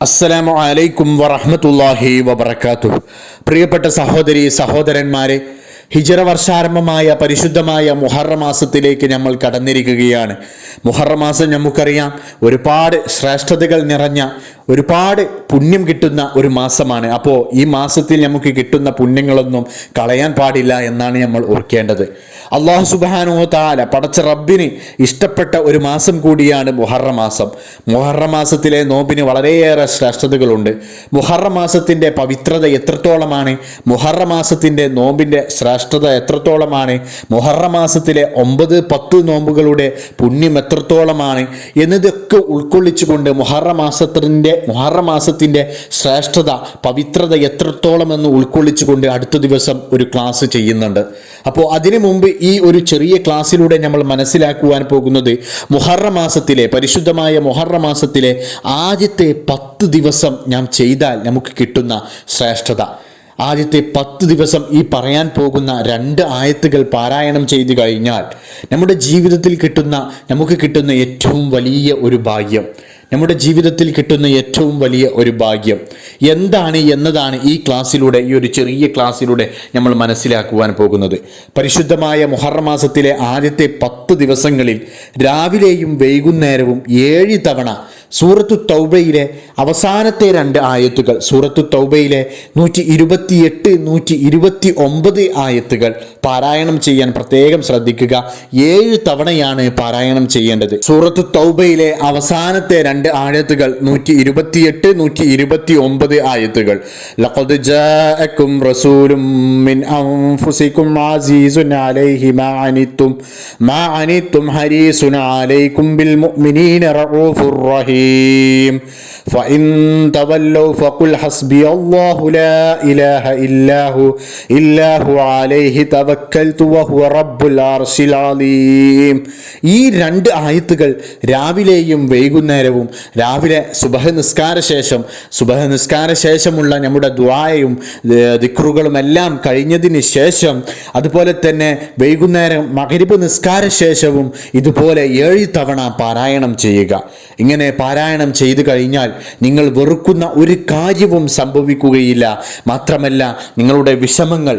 അസ്സലാമു അലൈക്കും വറഹ്മത്തുള്ളാഹി വബറകാതുഹു. പ്രിയപ്പെട്ട സഹോദരി സഹോദരന്മാരെ ഹിജറ വർഷാരംഭമായ പരിശുദ്ധമായ മുഹറ മാസത്തിലേക്ക് നമ്മൾ കടന്നിരിക്കുകയാണ്. മുഹറ മാസം നമുക്കറിയാം ഒരുപാട് ശ്രേഷ്ഠതകൾ നിറഞ്ഞ ഒരുപാട് പുണ്യം കിട്ടുന്ന ഒരു മാസമാണ്. അപ്പോൾ ഈ മാസത്തിൽ നമുക്ക് കിട്ടുന്ന പുണ്യങ്ങളൊന്നും കളയാൻ പാടില്ല എന്നാണ് നമ്മൾ ഓർക്കേണ്ടത്. അള്ളാഹു സുബാനോ താല പടച്ച റബ്ബിന് ഇഷ്ടപ്പെട്ട ഒരു മാസം കൂടിയാണ് മുഹറ മാസം. മുഹറ മാസത്തിലെ നോമ്പിന് വളരെയേറെ ശ്രേഷ്ഠതകളുണ്ട്. മുഹറ മാസത്തിന്റെ പവിത്രത എത്രത്തോളമാണ്? മുഹറ മാസത്തിന്റെ നോമ്പിന്റെ ശ്രേഷ്ഠത എത്രത്തോളമാണ്? മുഹറ മാസത്തിലെ ഒമ്പത് പത്ത് നോമ്പുകളുടെ പുണ്യം എത്രത്തോളമാണ്? എന്നതൊക്കെ ഉൾക്കൊള്ളിച്ചുകൊണ്ട് മുഹറ മാസത്തിന്റെ മുഹറ മാസത്തിന്റെ ശ്രേഷ്ഠത പവിത്രത എത്രത്തോളം എന്ന് ഉൾക്കൊള്ളിച്ചുകൊണ്ട് അടുത്ത ദിവസം ഒരു ക്ലാസ് ചെയ്യുന്നുണ്ട്. അപ്പോൾ അതിനു മുമ്പ് ഈ ഒരു ചെറിയ ക്ലാസ്സിലൂടെ നമ്മൾ മനസ്സിലാക്കുവാൻ പോകുന്നത് മുഹറ മാസത്തിലെ പരിശുദ്ധമായ മുഹറ മാസത്തിലെ ആദ്യത്തെ പത്ത് ദിവസം ഞാൻ ചെയ്താൽ നമുക്ക് കിട്ടുന്ന ശ്രേഷ്ഠത. ആദ്യത്തെ പത്ത് ദിവസം ഈ പറയാൻ പോകുന്ന രണ്ട് ആയത്തുകൾ പാരായണം ചെയ്തു കഴിഞ്ഞാൽ നമ്മുടെ ജീവിതത്തിൽ കിട്ടുന്ന നമുക്ക് കിട്ടുന്ന ഏറ്റവും വലിയ ഒരു ഭാഗ്യം. നമ്മുടെ ജീവിതത്തിൽ കിട്ടുന്ന ഏറ്റവും വലിയ ഒരു ഭാഗ്യം. എന്താണ് എന്നതാണ് ഈ ക്ലാസ്സിലൂടെ ഈ ഒരു ചെറിയ ക്ലാസ്സിലൂടെ നമ്മൾ മനസ്സിലാക്കുവാൻ പോകുന്നത്. പരിശുദ്ധമായ മുഹറമാസത്തിലെ ആദ്യത്തെ പത്ത് ദിവസങ്ങളിൽ രാവിലെയും വൈകുന്നേരവും ഏഴ് തവണ സൂറത്തു തൗബയിലെ അവസാനത്തെ രണ്ട് ആയത്തുകൾ സൂറത്തു തൗബയിലെ നൂറ്റി ഇരുപത്തിയെട്ട് നൂറ്റി ഇരുപത്തി ഒമ്പത് ആയത്തുകൾ പാരായണം ചെയ്യാൻ പ്രത്യേകം ശ്രദ്ധിക്കുക. ഏഴ് തവണയാണ് പാരായണം ചെയ്യേണ്ടത്. സൂറത്തു തൗബയിലെ അവസാനത്തെ രണ്ട് ആയത്തുകൾ നൂറ്റി ഇരുപത്തിയെട്ട് നൂറ്റി ഇരുപത്തി ഒമ്പത് ആയത്തുകൾ റസൂലും മിൻ അൻഫുസിക്കും ആസീസുൻ അലൈഹി മാ അനിത്തും മാ അനിത്തും ഹരീസുൻ അലൈക്കും ബിൽ മുഅ്മിനീന റഊഫുർ റഹീം فإن تولوا فقل حسبي الله لا إله إلا هو إلا هو عليه توكلت وهو رب العرش العظيم ഈ രണ്ട് ആയത്തുകൾ രാവിലെയും വൈകുന്നേരവും രാവിലെ സുബഹ നിസ്കാര ശേഷം സുബഹ നിസ്കാര ശേഷമുള്ള നമ്മുടെ ദ്വായയും ദിക്റുകളും എല്ലാം കഴിഞ്ഞതിന് ശേഷം അതുപോലെ തന്നെ വൈകുന്നേരം മകരിബ് നിസ്കാര ശേഷവും ഇതുപോലെ ഏഴ് തവണ പാരായണം ചെയ്യുക ഇങ്ങനെ പാരായണം ചെയ്തു കഴിഞ്ഞാൽ നിങ്ങൾ വെറുക്കുന്ന ഒരു കാര്യവും സംഭവിക്കുകയില്ല. മാത്രമല്ല നിങ്ങളുടെ വിഷമങ്ങൾ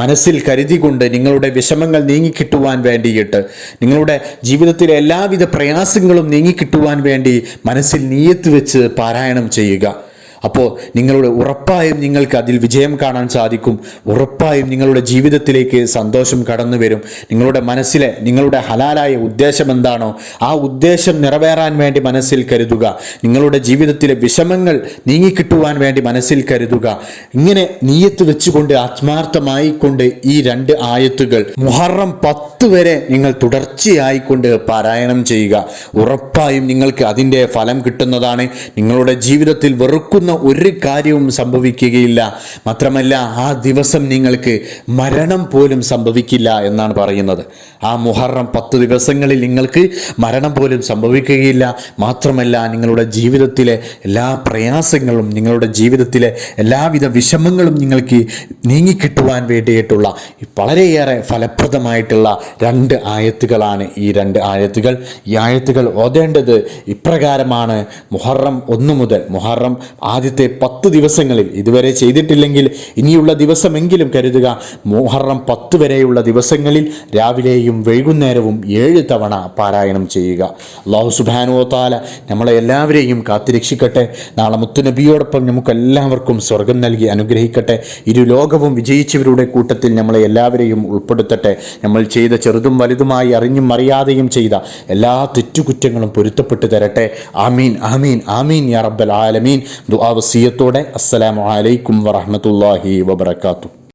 മനസ്സിൽ കരുതികൊണ്ട് നിങ്ങളുടെ വിഷമങ്ങൾ നീങ്ങിക്കിട്ടുവാൻ വേണ്ടിയിട്ട് നിങ്ങളുടെ ജീവിതത്തിലെ എല്ലാവിധ പ്രയാസങ്ങളും നീങ്ങിക്കിട്ടുവാൻ വേണ്ടി മനസ്സിൽ നീയത്ത് വെച്ച് പാരായണം ചെയ്യുക. അപ്പോൾ നിങ്ങളുടെ ഉറപ്പായും നിങ്ങൾക്ക് അതിൽ വിജയം കാണാൻ സാധിക്കും. ഉറപ്പായും നിങ്ങളുടെ ജീവിതത്തിലേക്ക് സന്തോഷം കടന്നു വരും. നിങ്ങളുടെ മനസ്സിലെ നിങ്ങളുടെ ഹലാലായ ഉദ്ദേശം എന്താണോ ആ ഉദ്ദേശം നിറവേറാൻ വേണ്ടി മനസ്സിൽ കരുതുക. നിങ്ങളുടെ ജീവിതത്തിലെ വിഷമങ്ങൾ നീങ്ങിക്കിട്ടുവാൻ വേണ്ടി മനസ്സിൽ കരുതുക. ഇങ്ങനെ നീയത്ത് വെച്ചുകൊണ്ട് ആത്മാർത്ഥമായിക്കൊണ്ട് ഈ രണ്ട് ആയത്തുകൾ മുഹറം പത്ത് വരെ നിങ്ങൾ തുടർച്ചയായിക്കൊണ്ട് പാരായണം ചെയ്യുക. ഉറപ്പായും നിങ്ങൾക്ക് അതിന്റെ ഫലം കിട്ടുന്നതാണ്. നിങ്ങളുടെ ജീവിതത്തിൽ വെറുക്കുന്ന ഒരു കാര്യവും സംഭവിക്കുകയില്ല. മാത്രമല്ല ആ ദിവസം നിങ്ങൾക്ക് മരണം പോലും സംഭവിക്കില്ല എന്നാണ് പറയുന്നത്. ആ മുഹറം പത്ത് ദിവസങ്ങളിൽ നിങ്ങൾക്ക് മരണം പോലും സംഭവിക്കുകയില്ല. മാത്രമല്ല നിങ്ങളുടെ ജീവിതത്തിലെ എല്ലാ പ്രയാസങ്ങളും നിങ്ങളുടെ ജീവിതത്തിലെ എല്ലാവിധ വിഷമങ്ങളും നിങ്ങൾക്ക് നീങ്ങിക്കിട്ടുവാൻ വേണ്ടിയിട്ടുള്ള വളരെയേറെ ഫലപ്രദമായിട്ടുള്ള രണ്ട് ആയത്തുകളാണ് ഈ രണ്ട് ആയത്തുകൾ. ഈ ആയത്തുകൾ ഓതേണ്ടത് ഇപ്രകാരമാണ്. മുഹറം ഒന്ന് മുതൽ മുഹറം ആദ്യത്തെ പത്ത് ദിവസങ്ങളിൽ. ഇതുവരെ ചെയ്തിട്ടില്ലെങ്കിൽ ഇനിയുള്ള ദിവസമെങ്കിലും കരുതുക. മുഹറം പത്ത് വരെയുള്ള ദിവസങ്ങളിൽ രാവിലെയും വൈകുന്നേരവും ഏഴ് തവണ പാരായണം ചെയ്യുക. അള്ളാഹു സുബാനോ താല നമ്മളെ എല്ലാവരെയും കാത്തിരക്ഷിക്കട്ടെ. നാളെ മുത്തുനബിയോടൊപ്പം നമുക്കെല്ലാവർക്കും സ്വർഗം നൽകി അനുഗ്രഹിക്കട്ടെ. ഇരു ലോകവും വിജയിച്ചവരുടെ കൂട്ടത്തിൽ നമ്മളെ എല്ലാവരെയും ഉൾപ്പെടുത്തട്ടെ. നമ്മൾ ചെയ്ത ചെറുതും വലുതുമായി അറിഞ്ഞും അറിയാതെയും ചെയ്ത എല്ലാ തെറ്റുകുറ്റങ്ങളും പൊരുത്തപ്പെട്ടു തരട്ടെ. ആമീൻ ആമീൻ ആമീൻ യാ റബ്ബൽ ആലമീൻ. ദുആ വസിയത്തോടെ അസ്സലാമു അലൈക്കും വറഹ്മത്തുള്ളാഹി വബറകാതുഹു.